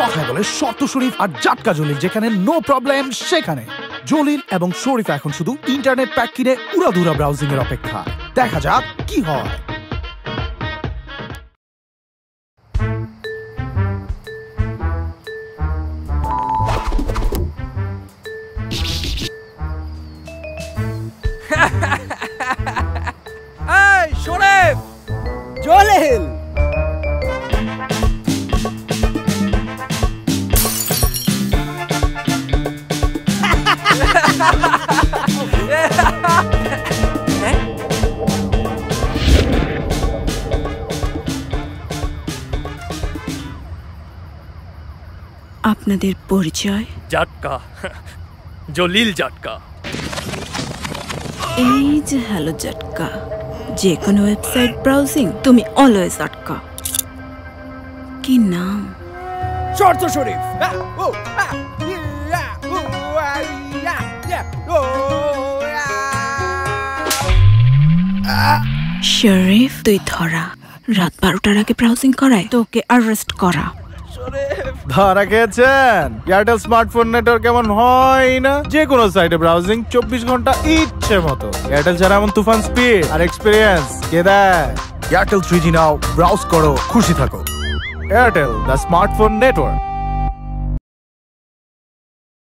কথায় বলে শর্ত শরীফ আর জাটকা জলিল, যেখানে নো প্রবলেম সেখানে। জলিল এবং শরীফ এখন শুধু ইন্টারনেট প্যাক কিনে উড়াধুরা ব্রাউজিং এর অপেক্ষা। দেখা যাক কি হয়। আপনাদের পরিচয়? জাটকা। জলিল জাটকা। এই যে হ্যালো জাটকা যে কোনো ওয়েবসাইট ব্রাউজিং তুমি অলওয়েজ আটকা। কি নাম? শর্ত শরীফ। শরীফ তুই ধরা। রাত বারোটার আগে ব্রাউজিং করায় তোকে অ্যারেস্ট করা। ধরা খেয়েছেন। এয়ারটেল স্মার্টফোন নেটওয়ার্ক কেমন হয় না? যে কোনো সাইটে ব্রাউজিং চব্বিশ ঘণ্টা ইচ্ছে মতো। এয়ারটেল ছাড়া এমন তুফান স্পিড আর এক্সপিরিয়েন্স কে দেয়? এয়ারটেল থ্রি নাও ব্রাউজ করো, খুশি থাকো। Airtel the smartphone network